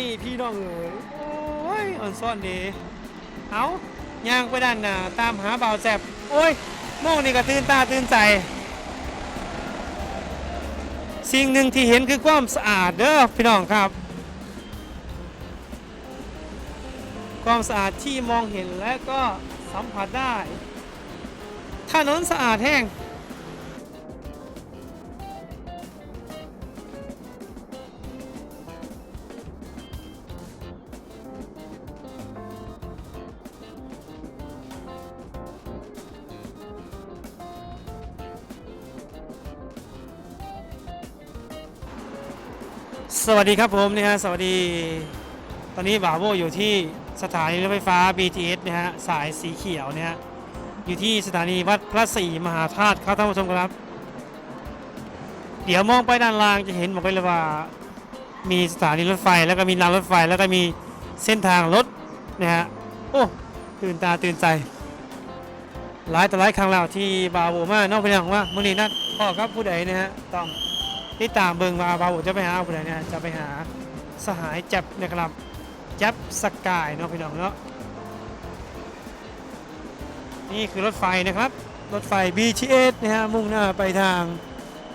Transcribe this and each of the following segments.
นี้พี่น้องเอ๋ยโอ้ยอ่อนซ่อนดีเอาย่างไปด้านหน้าตามหาบ่าวแซบโอ้ยมองนี่ก็ตื่นตาตื่นใจ สิ่งหนึ่งที่เห็นคือความสะอาดเด้อพี่น้องครับ ความสะอาดที่มองเห็นและก็สัมผัสได้ถนนสะอาดแห้ง สวัสดีครับผมนะฮะสวัสดี ตอนนี้บ่าวโบอยู่ที่สถานีรถไฟฟ้า BTS นะฮะสายสีเขียวเนี่ยฮะอยู่ที่สถานีวัดพระศรีมหาธาตุครับท่านผู้ชมครับ เดี๋ยวมองไปด้านล่างจะเห็นบอกไปเลยว่ามีสถานีรถไฟแล้วก็มีรางรถไฟแล้วก็มีเส้นทางรถนะฮะโอ้ตื่นตาตื่นใจหลายต่อหลายครั้งแล้วที่บาวโบมานอกไปอย่างว่ามื่อนี้นัดพ่อครับผู้ใดนะฮะต้อง ติดตามเบิงว่าบาจะไปหาผู้ใดเนี่ยจะไปหาสหายจับนะครับจับสกายเนาะพี่น้องเนาะนี่คือรถไฟนะครับ รถไฟ BTS นะฮะมุ่งหน้าไปทาง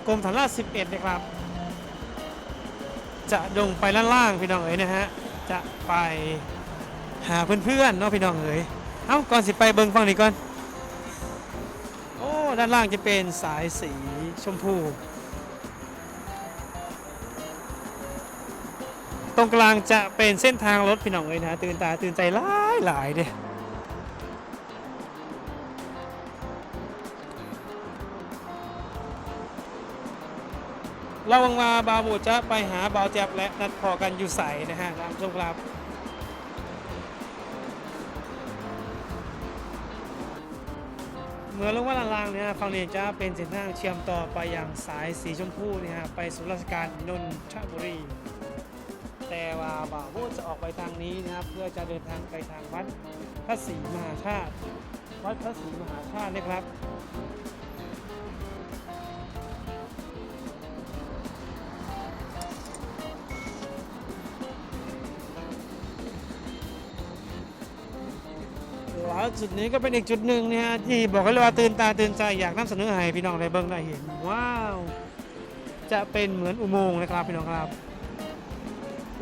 กรมฐานราช11 นะครับ จะลงไปด้านล่างพี่น้องเอ๋ยนะฮะจะไปหาเพื่อนๆเนาะพี่น้องเอ๋ยเอ้าก่อนสิไปเบิงฟังนี้ก่อนโอ้ด้านล่างจะเป็นสายสีชมพู รงกลางจะเป็นเส้นทางรถพี่น้องเลยนะตื่นตาตื่นใจหลายหลายเด้เราวังมาบาบูจะไปหาบาวแจ็บและนัดพอกันอยู่ใสนะฮะตามชมครับเมื่อลงว่าลางๆเนี่ยฝั่งนี้จะเป็นเส้นทางเชื่อมต่อไปอยังสายสีชมพูเนี่ยฮะไปสู่ราชการนนทบุรี แต่ว่าบ่าวโบจะออกไปทางนี้นะครับ เพื่อจะเดินทางไปทางวัดพระศรีมหาธาตุวัดพระศรีมหาธาตุนะครับแล้วจุดนี้ก็เป็นอีกจุดหนึ่งนะฮะที่บอกกันเลยว่าตื่นตาตื่นใจอยากนำเสนอให้พี่น้องได้เบิ่งได้เห็นว้าว จะเป็นเหมือนอุโมงค์นะครับพี่น้องครับ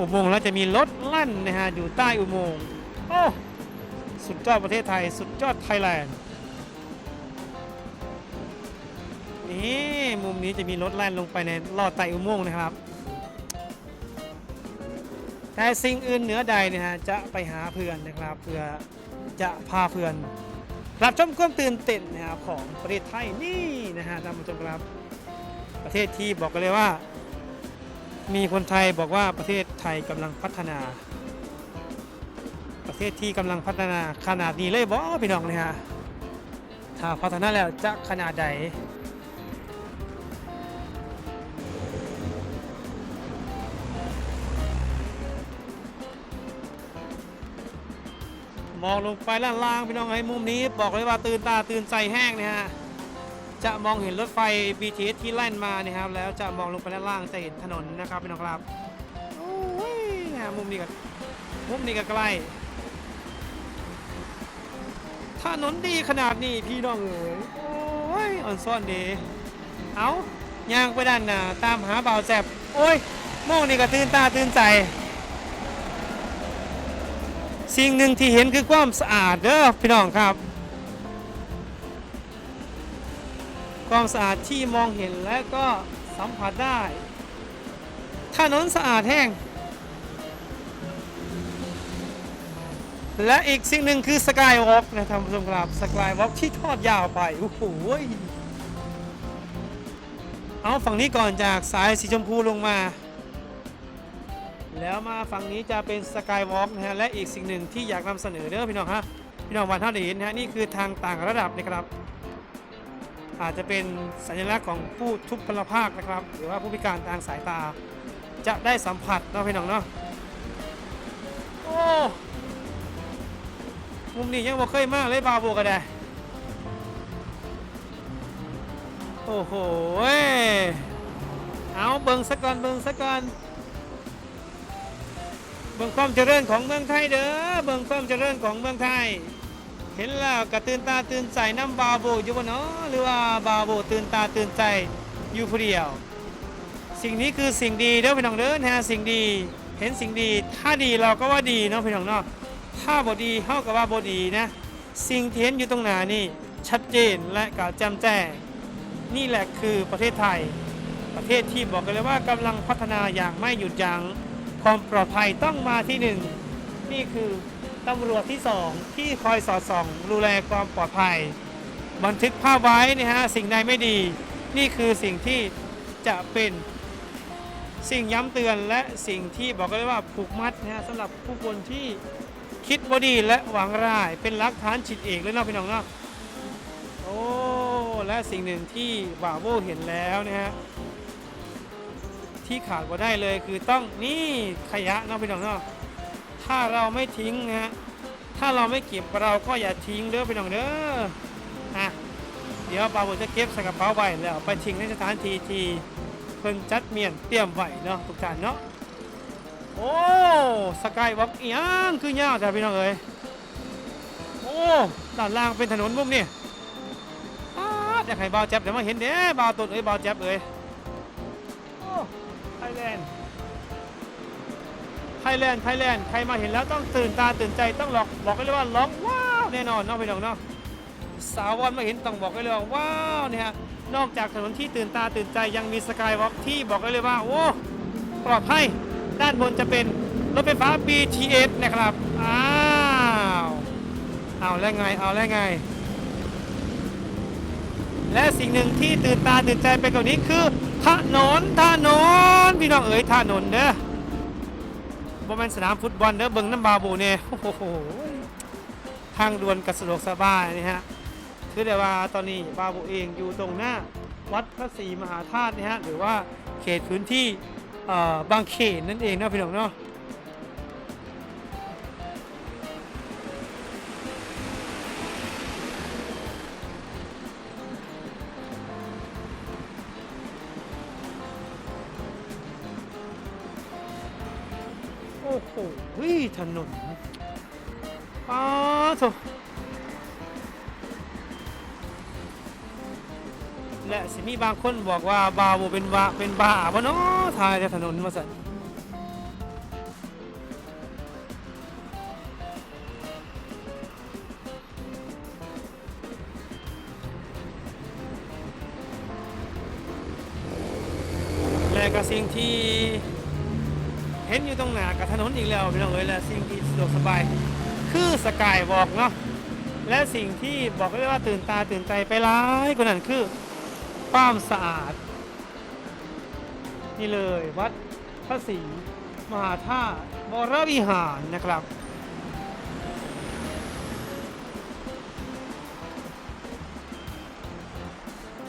อุโมงค์แล้วจะมีรถลั่นนะฮะอยู่ใต้อุโมงค์โอ้สุดยอดประเทศไทย สุดยอดไทยแลนด์นี่มุมนี้จะมีรถแล่นลงไปในลอดใต้อุโมงค์นะครับ แต่สิ่งอื่นเหนือใดเนี่ยฮะจะไปหาเพื่อนนะครับเพื่อจะพาเพื่อนรับชมความตื่นเต้นนะครับของประเทศไทยนี่นะฮะท่านผู้ชมครับ ประเทศที่บอกกันเลยว่า มีคนไทยบอกว่าประเทศไทยกำลังพัฒนา ประเทศที่กำลังพัฒนาขนาดนี้เลยบอพี่น้องเนี่ยฮะถ้าพัฒนาแล้วจะขนาดใดมองลงไปล่างๆพี่น้องไอ้มุมนี้ บอกเลยว่าตื่นตาตื่นใจแห้งเนี่ยฮะ จะมองเห็นรถไฟ BTS ที่แล่นมานะครับ แล้วจะมองลงไปด้านล่างจะเห็นถนนนะครับพี่น้องครับโอ้ยนะมุมนี้ก็มุมนี้ก็ใกล้ถนนดีขนาดนี้พี่น้องเอ๋ยโอ้ยอ่อนซ่อนดีเอาย่างไปด้านหน้าตามหาเบาแซบโอ้ยมองนี่ก็ตื่นตาตื่นใจ สิ่งหนึ่งที่เห็นคือความสะอาดเด้อพี่น้องครับ ความสะอาดที่มองเห็นและก็สัมผัสได้ถนนสะอาดแห้ง และอีกสิ่งหนึ่งคือสกายวอล์กนะท่านผู้ชมครับสกายวอล์กที่ทอดยาวไปโอ้โหยเอาฝั่งนี้ก่อนจากสายสีชมพูลงมา แล้วมาฝั่งนี้จะเป็นสกายวอล์กนะฮะและอีกสิ่งหนึ่งที่อยากนำเสนอเด้อพี่น้องฮะพี่น้องวันท่าดีนะฮะนี่คือทางต่างระดับนะครับ อาจจะเป็นสัญลักษณ์ของผู้ทุพพลภาคนะครับ หรือว่าผู้พิการทางสายตา จะได้สัมผัสเนาะพี่น้องเนาะโอ้มุมนี้ยังบ่เคยมากเลยบาโบก็ได้ โอ้โหเว้ยเอาเบิ่งสักก่อนเบิ่งสักก่อนบิ่งความเจริญของเมืองไทยเด้อเบิ่งความเจริญของเมืองไทย เห็นแล้วก็ตื่นตาตื่นใจน้ำบาโบอยู่บ่เนาะหรือว่าบาโบตื่นตาตื่นใจอยู่ผู้เดียว สิ่งนี้คือสิ่งดีเด้อพี่น้องเด้อนะสิ่งดีเห็นสิ่งดี ถ้าดีเราก็ว่าดีเนาะพี่น้องเนาะถ้าบ่ดีเฮาก็ว่าบ่ดีนะ สิ่งที่เห็นอยู่ตรงหน้านี่ชัดเจนและก็แจ่มแจ้งนี่แหละคือประเทศไทย ประเทศที่บอกกันเลยว่ากำลังพัฒนาอย่างไม่หยุดยัง้งความปลอดภัยต้องมาที่หนึ่งนี่คือ ตำรวจที่สองที่คอยสอดส่องดูแลความปลอดภัย บันทึกภาพไว้นะฮะสิ่งใดไม่ดี นี่คือสิ่งที่จะเป็นสิ่งย้ำเตือนและสิ่งที่บอกกันเลยว่าผูกมัดนะฮะสำหรับผู้คนที่คิดบดีและหวังร้าย เป็นลักฐานจิตเอกเลยเนาะพี่น้องเนาะโอ้และสิ่งหนึ่งที่บ่าวโบเห็นแล้วนะฮะที่ขาดก็ได้เลยคือต้องนี่ขยะเนาะพี่น้องเนาะ ถ้าเราไม่ทิ้งนะฮะถ้าเราไม่เก็บเราก็อย่าทิ้งเด้อพี่น้องเด้ออะเดี๋ยวปาบุจะเก็บใส่กระเป๋าไว้แล้วไปทิ้งในสถานที่ที่เพิ่นจัดเมียนเตรียมไว้เนาะทุกท่านเนาะโอ้สกายวอล์กอียังคือยาวแต่พี่น้องเอ้ยโอ้ด้านล่างเป็นถนนมุมนี่ป๊าอยากให้บ่าวแจ๊บเดี๋ยวมาเห็นเด้บ่าวตุนเอ้ยบ่าวแจ๊บเอ้ยโอ้ไทยแลนด์ ไทยแลนด์ไทยแลนด์ใครมาเห็นแล้วต้องตื่นตาตื่นใจต้องหลอกบอกกันเลยว่าร้องว้าวแน่นอนเน้องพี่น้องเนาะสาววันมาเห็นต้องบอกกันเลยว่าว้าวเนี่ยฮะนอกจากถนนที่ตื่นตาตื่นใจยังมีสกายวอล์กที่บอกกันเลยว่าโอ้ปลอดภัยด้านบนจะเป็นรถไฟฟ้า BTS นะครับอ้าวเอาแล้วไงเอาแล้วไง และสิ่งหนึ่งที่ตื่นตาตื่นใจไปกว่านี้คือถนนถนนพี่น้องเอ๋ยถนนเด้อ บ่แม่นสนามฟุตบอลเด้อเบิ่งน้ำบาบูเนี่ยโอ้โหทางด่วนกระสะดวกสบายนี่ฮะคือได้ว่าตอนนี้บาบูเองอยู่ตรงหน้าวัดพระศรีมหาธาตุนี่ฮะหรือว่าเขตพื้นที่เอ่อบางเขนนั่นเองนะพี่น้องเนาะ ถนนอ้าโถและสิมีบางคนบอกว่าบาบเป็นวาเป็นบาบ่เนาะทายแต่ถนนมาสั่น กับถนนอีกแล้วพี่น้องเอ๋ยและสิ่งที่สะดวกสบาย คือสกายวอล์กเนาะและสิ่งที่บอกได้ว่าตื่นตาตื่นใจไปร้ายกว่านั้นคือความสะอาด นี่เลยวัดพระศรีมหาธาตุวรวิหารนะครับ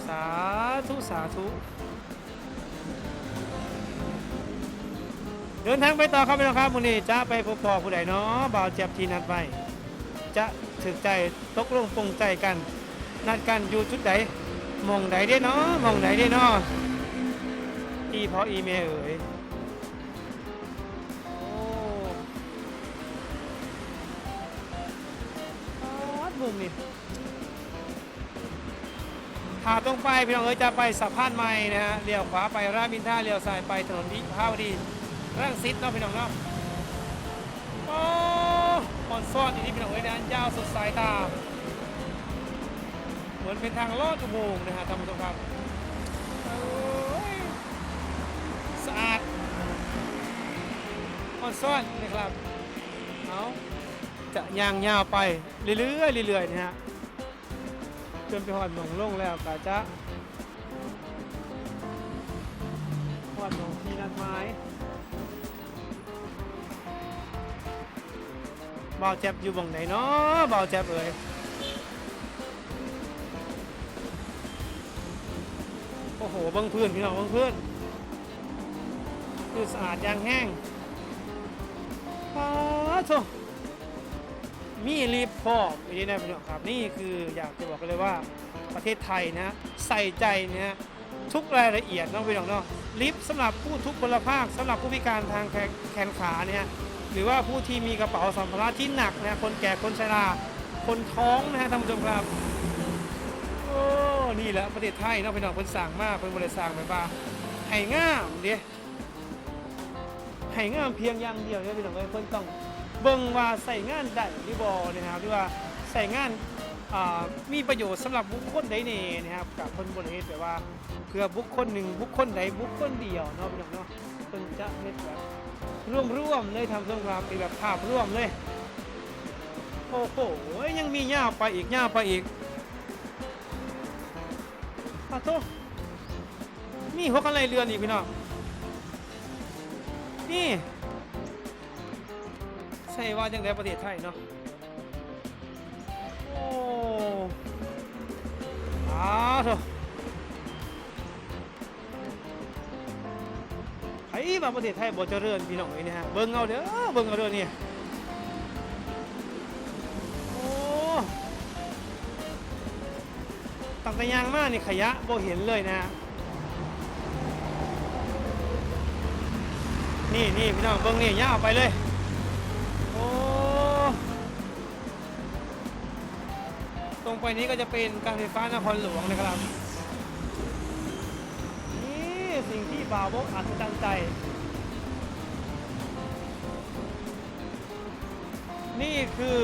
สาธุ สาธุ เดินทางไปต่อครับพี่น้องครับวันนี้จะไปพบพ่อผู้ใดเนาะบ่าวเจ็บที่นัดไว้จะถึกใจตกลงปรงใจกัน นัดกันอยู่จุดใดหมองใดได้เนาะมองใดได้เนาะอีพออีเมลเอ๋ยอ้อาดมุมนี่หาตรงไปพี่น้องเอ๋ยจะไปสะพานใหม่นะฮะเลี้ยวขวาไปรามินทราเลี้ยวซ้ายไปถนนวิภาวดี ร่างซิดเนาะพี่น้องเนาะโอ้มอนซ่อนอยู่ที่พี่น้องเอ้ยนะยาวสุดสายตา เหมือนเป็นทางลอดอุโมงค์นะฮะท่านผู้ชมครับโอ้ยสะอาดมอนซ่อนนะครับเอาจะย่างยาวไปเรื่อยๆเรื่อยๆนะฮะจนไปหอดหมองลงแล้วก็จะหอดหมองที่นัดไม้ บาเจ็บอยู่บ่งไหนเนาะเบาเจ็บเอ่ยโอ้โหบังพื้นพี่น้องบังพื้นคือสะอาดยางแห้งป้าโถมีรีบพอกอย่างนี้นะพี่น้องครับ นี่คืออยากจะบอกกันเลยว่าประเทศไทยนะใส่ใจนะทุกรายละเอียดเนาะพี่น้องเนาะลิฟต์สำหรับผู้ทุกพลภาคสำหรับผู้พิการทางแขแขนขาเนี่ย หรือว่าผู้ที่มีกระเป๋าสัมภาระที่หนักนะคนแก่คนชราคนท้องนะฮะท่านผู้ชมครับโอ้นี่แหละประเทศไทยเนาะพี่น้องคนสั่งมากเป็นบริษัทแบบว่าให้งามเดีให้งามเพียงอย่างเดียวเนี่ยพี่น้องเอ้ยคนต้องเบิ่งว่าใส่งานได้หรือบ่นะครับหรือว่าใส่งานมีประโยชน์สำหรับบุคคลใดเน่นะครับกับคนบริเวณแบบว่าเพื่อบุคคลหนึ่งบุคคลใดบุคคลเดียวเนาะพี่น้องเนาะคนจะเฮ็ดแบบ ร่วมๆเลยทำสงครามเป็นแบบภาพร่วมเลยโอ้โหยังมียาไปอีกยาไปอีกปาโตมีหัวกันไรเรือนอีกพี่น้องนี่ใช่ว่าจังไดประเทศไทยเนาะโอ้อาโถ ไผมาประเทศไทยบ่เจริญพี่น้องเอ้ยนี่ฮะเบิ่งเอาเด้อเบิ่งเอาเด้อนี่โอ้ตั้งแต่ยางมานี่ขยะบ่เห็นเลยนะนี่นี่พี่น้องเบิ่งนี่ย่าวไปเลยโอ้ตรงไปนี้ก็จะเป็นการไฟฟ้านครหลวงนะครับ สิ่งที่บาวกอัศจรรย์ใจ นี่คือ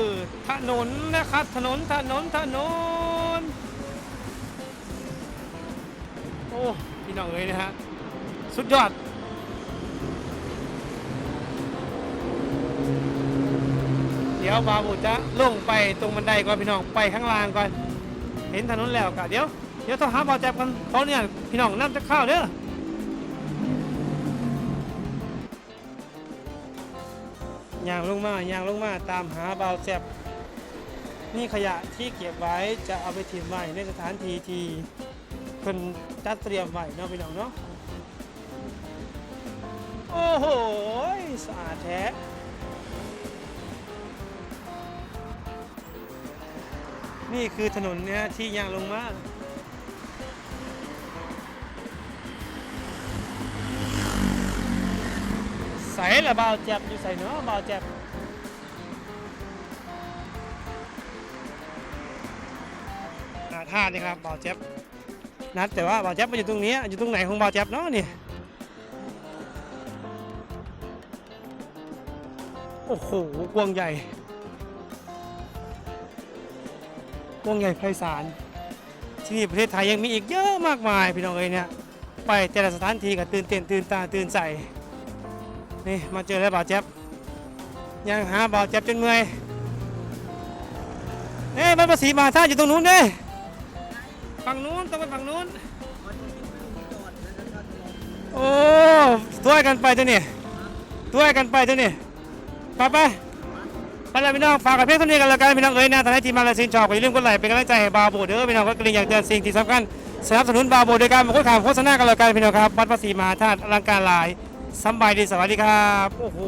ถนนนะครับ ถนนถนนถนน โอ้พี่น้องเลยนะฮะ สุดยอดเดี๋ยวบาบุจะลงไปตรงบันไดก่อนพี่น้องไปข้างล่างก่อน เห็นถนนแล้วกะเดี๋ยว เดี๋ยวต้องหาบอแจ็บกันเขาเนี่ยพี่น้องน้ำจะเข้าวเด้อ ยางลงมายางลงมาตามหาเบาแจ็บนี่ขยะที่เก็บไว้จะเอาไปทิ้งไว้ในสถานที่ที่เพิ่นจัดเตรียมไว้เนาะพี่น้องเนาะโอ้โหสะอาดแท้นี่คือถนนเนี่ยที่ยางลงมา ใส่ละบาวแจ็บอยู่ใส่เนาะบาวแจ็บอ่าท่านี่ครับบาวแจ็บนัดแต่ว่าบ่าวแจ๊บมาอยู่ตรงนี้อยู่ตรงไหนของบ่าวแจ๊บเนาะนี่โอ้โหกวางใหญ่กวางใหญ่ไพศาลที่นี่ประเทศไทยยังมีอีกเยอะมากมายพี่น้องเอ้ยเนี่ยไปแต่ละสถานที่ก็ตื่นเต้นตื่นตาตื่นใจ นี่มาเจอแล้วบ่าวแจ๊บยังหาบ่าวแจ๊บจนเมื่อยเอ๊ะบ้านภาษีมหาธาตุอยู่ตรงนู้นเด้ฝั่งนู้นต้องไปฝั่งนู้น โอ้ช่วยกันไปตัวนี่ช่วยกันไปตัวนี่ไปไปไปแล้วพี่น้องฝากกับเพื่อนคนนี้กันแล้วกันพี่น้องเอ้ยนะทางให้ทีมงานเราชื่นชอบก็อย่าลืมกดไลค์เป็นกำลังใจให้บาโบเด้อพี่น้องก็กระดิ่งอย่างเตือนสิ่งที่สำคัญสนับสนุนบาโบโดยการมาโฆษณาโฆษณากันแล้วกันพี่น้องครับวัดภาษีมหาธาตุอลังการหลาย สบายดีสวัสดีครับ โอ้โห